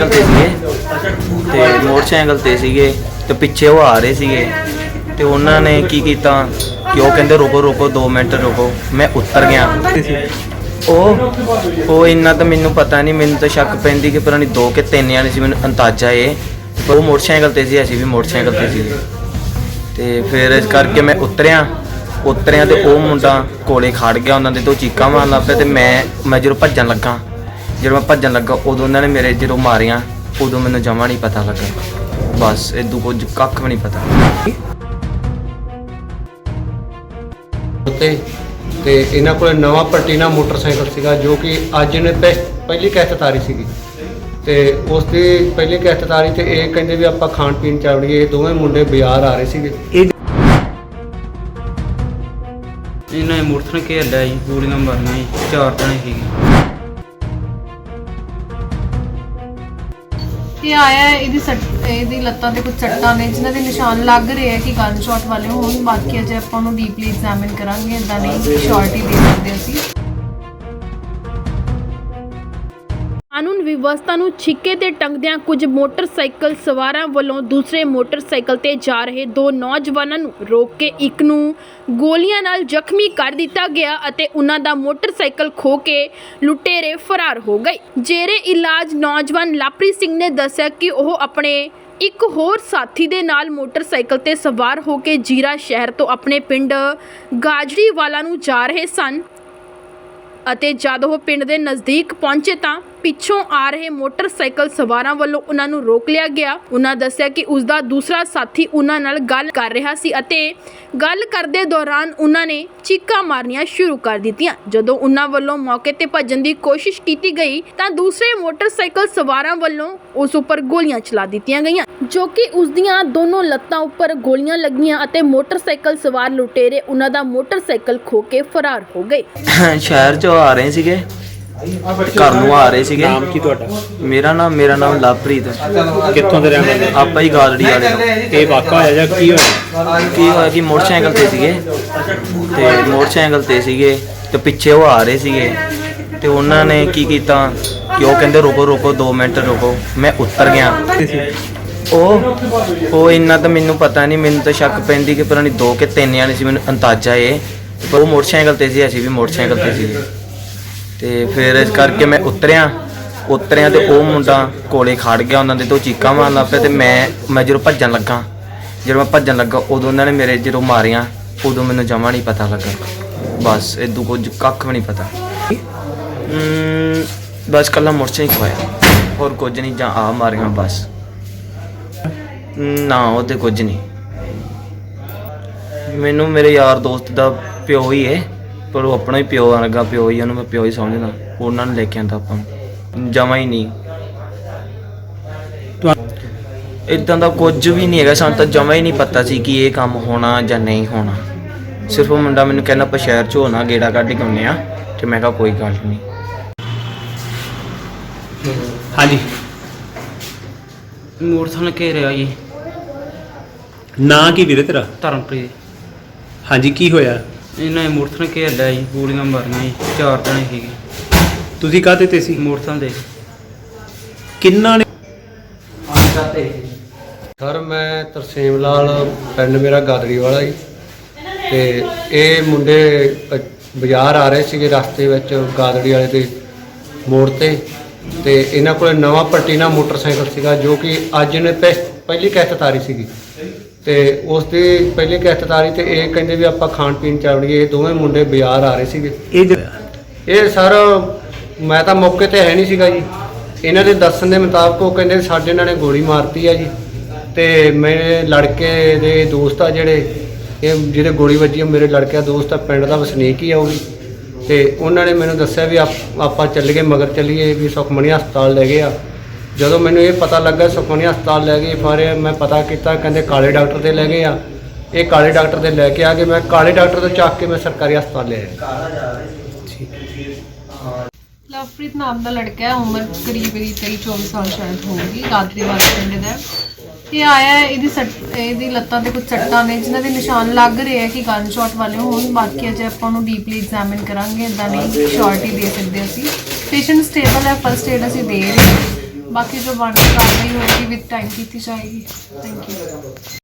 Motorcycle ਤੇ ਸੀਗੇ ਤੇ ਮੋਟਰਸਾਈਕਲ ਤੇ ਸੀਗੇ ਤੇ ਪਿੱਛੇ ਉਹ ਆ ਰਹੇ ਸੀਗੇ ਤੇ ਉਹਨਾਂ ਨੇ ਕੀ ਕੀਤਾ ਕਿ ਉਹ ਕਹਿੰਦੇ, ਰੁਕੋ ਰੁਕੋ 2 ਮਿੰਟ ਰੁਕੋ, ਮੈਂ ਉੱਤਰ ਗਿਆ। ਉਹ ਉਹ ਇੰਨਾ ਤਾਂ ਮੈਨੂੰ ਪਤਾ ਨਹੀਂ, ਮੈਨੂੰ ਤਾਂ ਸ਼ੱਕ ਪੈਂਦੀ ਕਿ ਪਤਾ ਨਹੀਂ ਦੋ ਕਿ ਤਿੰਨ ਜਾਣੇ ਸੀ, ਮੈਨੂੰ ਅੰਦਾਜ਼ਾ ਏ ਪਰ ਉਹ ਮੋਟਰਸਾਈਕਲ ਤੇ ਸੀ, ਅਸੀਂ ਵੀ ਮੋਟਰਸਾਈਕਲ ਤੇ ਸੀ ਤੇ ਫਿਰ ਇਸ ਕਰਕੇ ਮੈਂ ਉਤਰਿਆ। ਉਤਰਿਆ ਤੇ ਉਹ ਮੁੰਡਾ ਕੋਲੇ ਖੜ ਗਿਆ, ਉਹਨਾਂ ਦੇ ਤੋਂ ਚੀਕਾਂ ਮਾਰਨ ਲੱਗ ਪਿਆ ਤੇ ਮੈਂ ਮੈਂ ਜਦੋਂ ਭੱਜਣ ਲੱਗਾ ਜਦੋਂ ਮੈਂ ਭੱਜਣ ਲੱਗਾ ਉਦੋਂ ਉਹਨਾਂ ਨੇ ਮੇਰੇ ਜਦੋਂ ਮਾਰੀਆਂ ਉਦੋਂ ਮੈਨੂੰ ਜਮਾ ਨਹੀਂ ਪਤਾ ਲੱਗਾ। ਬਸ ਇਦੋਂ ਕੁਝ ਕੱਖ ਵੀ ਨਹੀਂ ਪਤਾ। ਉੱਤੇ ਤੇ ਇਹਨਾਂ ਕੋਲ ਨਵਾਂ ਪਲਟੀਨਾ ਮੋਟਰਸਾਈਕਲ ਸੀਗਾ ਜੋ ਕਿ ਅੱਜ ਨੇ ਪਹਿ- ਪਹਿਲੀ ਕਿਸ਼ਤ ਤਾਰੀ ਸੀਗੀ। ਤੇ ਉਸ ਦੀ ਪਹਿਲੀ ਕਿਸ਼ਤ ਤਾਰੀ ਤੇ ਇਹ ਕਹਿੰਦੇ ਵੀ ਆਪਾਂ ਖਾਣ ਪੀਣ ਚਾਵੜੀਏ ਇਹ ਦੋਵੇਂ ਮੁੰਡੇ ਬਾਜ਼ਾਰ ਆ ਰਹੇ ਸੀਗੇ। ਇਹਨਾਂ ਨੇ ਮੋਟਰਸਾਈਕਲ ਘੇਰ ਲਿਆ ਜੀ ਗੋਲੀਆਂ ਮਾਰੀਆਂ ਜੀ ਚਾਰ ਜਣੇ ਸੀਗੇ। ਇਹ ਆਇਆ ਹੈ, ਇਹਦੀ ਸੱਟ ਇਹਦੀ ਲੱਤਾਂ ਤੇ ਕੁਝ ਸੱਟਾਂ ਨੇ ਜਿਨ੍ਹਾਂ ਦੇ ਨਿਸ਼ਾਨ ਲੱਗ ਰਹੇ ਹੈ ਕਿ ਗਨ ਸ਼ਾਟ ਵਾਲੇ ਹੋਣ। ਬਾਕੀ ਅਜੇ ਆਪਾਂ ਉਹਨੂੰ ਡੀਪਲੀ ਐਗਜ਼ਾਮਿਨ ਕਰਾਂਗੇ ਇਦਾਂ ਨਹੀਂ ਸ਼ੋਰਟੀ ਦੇ ਸਕਦੇ ਅਸੀਂ। ਕਾਨੂੰਨ ਵਿਵਸਥਾ ਨੂੰ ਛਿੱਕੇ ਤੇ ਟੰਗਦਿਆਂ ਕੁਝ ਮੋਟਰਸਾਈਕਲ ਸਵਾਰਾਂ ਵੱਲੋਂ ਦੂਸਰੇ ਮੋਟਰਸਾਈਕਲ ਤੇ ਜਾ ਰਹੇ ਦੋ ਨੌਜਵਾਨਾਂ ਨੂੰ ਰੋਕ ਕੇ ਇੱਕ ਨੂੰ ਗੋਲੀਆਂ ਨਾਲ ਜ਼ਖਮੀ ਕਰ ਦਿੱਤਾ ਗਿਆ ਅਤੇ ਉਹਨਾਂ ਦਾ ਮੋਟਰਸਾਈਕਲ ਖੋ ਕੇ ਲੁਟੇਰੇ ਫਰਾਰ ਹੋ ਗਏ। ਜੇਰੇ ਇਲਾਜ ਨੌਜਵਾਨ ਲਾਪਰੀ ਸਿੰਘ ਨੇ ਦੱਸਿਆ ਕਿ ਉਹ ਆਪਣੇ ਇੱਕ ਹੋਰ ਸਾਥੀ ਦੇ ਨਾਲ ਮੋਟਰਸਾਈਕਲ ਤੇ ਸਵਾਰ ਹੋ ਕੇ ਜੀਰਾ ਸ਼ਹਿਰ ਤੋਂ ਆਪਣੇ ਪਿੰਡ ਗਾਜਰੀਵਾਲਾ ਨੂੰ ਜਾ ਰਹੇ ਸਨ ਅਤੇ ਜਦ ਉਹ ਪਿੰਡ ਦੇ ਨਜ਼ਦੀਕ ਪਹੁੰਚੇ ਤਾਂ ਪਿੱਛੋਂ ਆ ਰਹੇ ਮੋਟਰਸਾਈਕਲ ਸਵਾਰਾਂ ਵੱਲੋਂ ਉਹਨਾਂ ਨੂੰ ਰੋਕ ਲਿਆ ਗਿਆ। ਉਹਨਾਂ ਦੱਸਿਆ ਕਿ ਉਸ ਦਾ ਦੂਸਰਾ ਸਾਥੀ ਉਹਨਾਂ ਨਾਲ ਗੱਲ ਕਰ ਰਿਹਾ ਸੀ ਅਤੇ ਗੱਲ ਕਰਦੇ ਦੌਰਾਨ ਉਹਨਾਂ ਨੇ ਚੀਕਾਂ ਮਾਰਨੀਆਂ ਸ਼ੁਰੂ ਕਰ ਦਿੱਤੀਆਂ। ਜਦੋਂ ਉਹਨਾਂ ਵੱਲੋਂ ਮੌਕੇ ਤੇ ਭੱਜਣ ਦੀ ਕੋਸ਼ਿਸ਼ ਕੀਤੀ ਗਈ ਤਾਂ ਦੂਸਰੇ ਮੋਟਰਸਾਈਕਲ ਸਵਾਰਾਂ ਵੱਲੋਂ ਉਸ ਉੱਪਰ ਗੋਲੀਆਂ ਚਲਾ ਦਿੱਤੀਆਂ ਗਈਆਂ, ਜੋ ਕਿ ਉਸ ਦੀਆਂ ਦੋਨੋਂ ਲੱਤਾਂ ਉੱਪਰ ਗੋਲੀਆਂ ਲੱਗੀਆਂ ਅਤੇ ਮੋਟਰਸਾਈਕਲ ਸਵਾਰ ਲੁਟੇਰੇ ਉਹਨਾਂ ਦਾ ਮੋਟਰਸਾਈਕਲ ਖੋ ਕੇ ਫਰਾਰ ਹੋ ਗਏ। ਸ਼ਹਿਰ ਚੋਂ ਆ ਰਹੇ ਸੀਗੇ। ਘਰ ਨੂੰ ਆ ਰਹੇ ਸੀਗੇ। ਨਾਮ ਕੀ ਤੁਹਾਡਾ? ਮੇਰਾ ਨਾਮ ਮੇਰਾ ਨਾਮ ਲਵਪ੍ਰੀਤ ਕਿੱਥੋਂ ਦੇ ਰਹਿਣ ਵਾਲੇ ਆਪਾਂ ਹੀ ਗਾਲੜੀ ਵਾਲੇ ਤੋਂ ਇਹ ਵਾਕਾ ਹੋਇਆ ਜਾਂ ਕੀ ਹੋਇਆ? ਕੀ ਹੋਇਆ ਕਿ ਮੋਟਰਸਾਈਕਲ ਤੇ ਸੀਗੇ। ਤੇ ਮੋਟਰਸਾਈਕਲ ਤੇ ਸੀਗੇ ਤੇ ਪਿੱਛੇ ਉਹ ਆ ਰਹੇ ਸੀਗੇ। ਤੇ ਉਹਨਾਂ ਨੇ ਕੀ ਕੀਤਾ ਕਿ ਉਹ ਕਹਿੰਦੇ ਰੁਕੋ ਰੁਕੋ 2 ਮਿੰਟ ਰੁਕੋ ਮੈਂ ਉੱਤਰ ਗਿਆ। ਉਹ ਉਹ ਇੰਨਾ ਤਾਂ ਮੈਨੂੰ ਪਤਾ ਨਹੀਂ ਮੈਨੂੰ ਤਾਂ ਸ਼ੱਕ ਪੈਂਦੀ ਕਿ ਪਤਾ ਨਹੀਂ ਦੋ ਕਿ ਤਿੰਨ ਜਾਣੇ ਸੀ ਮੈਨੂੰ ਅੰਦਾਜ਼ਾ ਇਹ। ਪਰ ਉਹ ਮੋਟਰਸਾਈਕਲ ਤੇ ਸੀ ਅਸੀਂ ਵੀ ਮੋਟਰਸਾਈਕਲ ਤੇ ਸੀ ਤੇ ਫਿਰ ਇਸ ਕਰਕੇ ਮੈਂ ਉਤਰਿਆ। ਉਤਰਿਆ ਤੇ ਉਹ ਮੁੰਡਾ ਕੋਲੇ ਖੜ ਗਿਆ ਉਹਨਾਂ ਦੇ ਤੋਂ ਚੀਕਾਂ ਮਾਰਨ ਲੱਗ ਪਿਆ ਤੇ ਮੈਂ ਮੈਂ ਜਦੋਂ ਭੱਜਣ ਲੱਗਾ ਜਦੋਂ ਮੈਂ ਭੱਜਣ ਲੱਗਾ ਉਦੋਂ ਉਹਨਾਂ ਨੇ ਮੇਰੇ ਜਦੋਂ ਮਾਰਿਆ ਉਦੋਂ ਮੈਨੂੰ ਜਮਾ ਨਹੀਂ ਪਤਾ ਲੱਗਾ ਬਸ ਇਦੋਂ ਕੁਝ ਕੱਖ ਵੀ ਨਹੀਂ ਪਤਾ। ਹਮ, ਬਸ ਕੱਲਾ ਹੀ ਖਵਾਇਆ। ਹੋਰ ਕੁਝ ਨਹੀਂ ਜਾਂ ਆ ਮਾਰੀਆਂ ਬਸ। ਨਾ ਉਹ ਤੇ ਕੁਝ ਨਹੀਂ। ਮੈਨੂੰ ਮੇਰੇ ਯਾਰ ਦੋਸਤ ਦਾ ਪਿਓ ਹੀ ਹੈ ਪਰ ਉਹ ਆਪਣਾ ਹੀ ਪਿਓ ਵਰਗਾ ਪਿਓ ਹੀ ਆ, ਉਹਨੂੰ ਮੈਂ ਪਿਓ ਹੀ ਸਮਝਦਾ। ਉਹਨਾਂ ਨੇ ਲੈ ਕੇ ਆਂਦਾ ਆਪਾਂ ਨੂੰ। ਜਮਾ ਹੀ ਨਹੀਂ। ਇਦਾਂ ਦਾ ਕੁਝ ਵੀ ਨਹੀਂ ਹੈਗਾ ਸਾਨੂੰ ਤਾਂ ਜਮਾ ਹੀ ਨਹੀਂ ਪਤਾ ਸੀ ਕਿ ਇਹ ਕੰਮ ਹੋਣਾ ਜਾਂ ਨਹੀਂ ਹੋਣਾ। ਸਿਰਫ ਉਹ ਮੁੰਡਾ ਮੈਨੂੰ ਕਹਿੰਦਾ ਆਪਾਂ ਸ਼ਹਿਰ ਚ ਹੋਣਾ ਗੇੜਾ ਕੱਢ ਕੇ ਆਉਂਦੇ ਆ ਤੇ ਮੈਂ ਕਿਹਾ ਕੋਈ ਗੱਲ ਨਹੀਂ। ਹਾਂਜੀ। ਮੋਟਰਸਾਈਕਲ ਘੇਰਿਆ ਜੀ? ਨਾਂ ਕੀ ਵੀਰੇ ਤੇਰਾ? ਧਰਮਪ੍ਰੀਤ। ਹਾਂਜੀ ਕੀ ਹੋਇਆ? ਇਹਨਾਂ ਨੇ ਮੋਟਰਸਾਈਕਲ ਘੇਰ ਲਿਆ ਜੀ? ਗੋਲੀਆਂ ਮਾਰੀਆਂ ਜੀ ਚਾਰ ਜਣੇ ਸੀਗੇ। ਤੁਸੀਂ ਕਾਹਦੇ ਤੇ ਸੀ? ਮੋਟਰਸਾਈਕਲ ਦੇ ਕਿੰਨਾ ਨੇ ਸਰ ਮੈਂ ਤਰਸੇਮ ਲਾਲ ਪਿੰਡ ਮੇਰਾ ਗਾਦਰੀ ਵਾਲਾ ਜੀ। ਤੇ ਇਹ ਮੁੰਡੇ ਅ, ਬਾਜ਼ਾਰ ਆ ਰਹੇ ਸੀਗੇ ਰਸਤੇ ਵਿੱਚ ਗਾਦੜੀ ਵਾਲੇ ਦੇ ਮੋੜ ਤੇ ਤੇ ਇਹਨਾਂ ਕੋਲ ਨਵਾਂ ਪਲਟੀਨਾ ਮੋਟਰਸਾਈਕਲ ਸੀਗਾ ਜੋ ਕਿ ਅੱਜ ਨੇ ਪਹਿ- ਪਹਿਲੀ ਕਿਸ਼ਤ ਤਾਰੀ ਸੀਗੀ। ਤੇ ਉਸ ਦੀ ਪਹਿਲੀ ਕਿਸ਼ਤ ਤਾਰੀ ਤੇ ਇਹ ਕਹਿੰਦੇ ਵੀ ਆਪਾਂ ਖਾਣ ਪੀਣ ਚਾਵੜੀਏ ਇਹ ਦੋਵੇਂ ਮੁੰਡੇ ਬਾਜ਼ਾਰ ਆ ਰਹੇ ਸੀਗੇ। ਇਹ ਜ- ਇਹ ਸਰ ਮੈਂ ਤਾਂ ਮੌਕੇ ਤੇ ਹੈ ਨਹੀਂ ਸੀਗਾ ਜੀ। ਇਹਨਾਂ ਦੇ ਦੱਸਣ ਦੇ ਮੁਤਾਬਕ ਉਹ ਕਹਿੰਦੇ ਸਾਡੇ ਇਹਨਾਂ ਨੇ ਗੋਲੀ ਮਾਰਤੀ ਆ ਜੀ। ਤੇ ਮੇਰੇ ਲੜਕੇ ਦੇ ਦੋਸਤ ਆ ਜਿਹੜੇ ਇਹ ਜਿਹਦੇ ਗੋਲੀ ਵੱਜੀ ਆ ਮੇਰੇ ਲੜਕੇ ਦਾ ਦੋਸਤ ਆ ਪਿੰਡ ਦਾ ਵਸਨੀਕ ਹੀ ਆ ਉਹ ਵੀ। ਤੇ ਉਹਨਾਂ ਨੇ ਮੈਨੂੰ ਦੱਸਿਆ ਵੀ ਆਪ- ਆਪਾਂ ਚੱਲ ਗਏ ਮਗਰ ਚੱਲੀਏ ਵੀ ਸੁਖਮਣੀ ਹਸਪਤਾਲ ਲੈ ਗਏ ਆ। ਜਦੋਂ ਮੈਨੂੰ ਇਹ ਪਤਾ ਲੱਗਾ ਸੁਖਮਣੀ ਹਸਪਤਾਲ ਲੈ ਗਏ ਫਿਰ ਮੈਂ ਪਤਾ ਕੀਤਾ ਕਹਿੰਦੇ ਕਾਲੇ ਡਾਕਟਰ ਦੇ ਲੈ ਗਏ ਆ। ਇਹ ਕਾਲੇ ਡਾਕਟਰ ਦੇ ਲੈ ਕੇ ਆ ਕੇ ਮੈਂ ਕਾਲੇ ਡਾਕਟਰ ਤੋਂ ਚੱਕ ਕੇ ਮੈਂ ਸਰਕਾਰੀ ਹਸਪਤਾਲ ਲੈ ਆਇਆ ਲਵਪ੍ਰੀਤ ਨਾਮ ਦਾ ਲੜਕਾ ਹੈ ਉਮਰ ਕਰੀਬ ਇਹਦੀ 23 24 ਸਾਲ ਸ਼ਾਇਦ ਹੋਊਗੀ ਗਾਦਰੀ ਪਿੰਡ ਦਾ। ਹੈ। ਇਹ ਆਇਆ ਹੈ, ਇਹਦੀ ਸੱਟ ਇਹਦੀ ਲੱਤਾਂ ਤੇ ਕੁਝ ਸੱਟਾਂ ਨੇ ਜਿਨ੍ਹਾਂ ਦੇ ਨਿਸ਼ਾਨ ਲੱਗ ਰਹੇ ਆ ਕਿ ਗਨ ਸ਼ਾਟ ਵਾਲੇ ਹੋਣ। ਬਾਕੀ ਅਜੇ ਆਪਾਂ ਉਹਨੂੰ ਡੀਪਲੀ ਐਗਜ਼ਾਮਿਨ ਕਰਾਂਗੇ ਇਦਾਂ ਨਹੀਂ ਸ਼ੋਰਟੀ ਦੇ ਸਕਦੇ ਅਸੀਂ। ਪੇਸ਼ੈਂਟ ਸਟੇਬਲ ਹੈ ਫਸਟ ਏਡ ਅਸੀਂ ਦੇ ਰਹੇ ਹਾਂ। ਬਾਕੀ ਜੋ ਬਣਦੀ ਕਾਰਵਾਈ ਹੋਏਗੀ ਵਿਦ ਟਾਈਮ ਕੀਤੀ ਜਾਏਗੀ। Thank you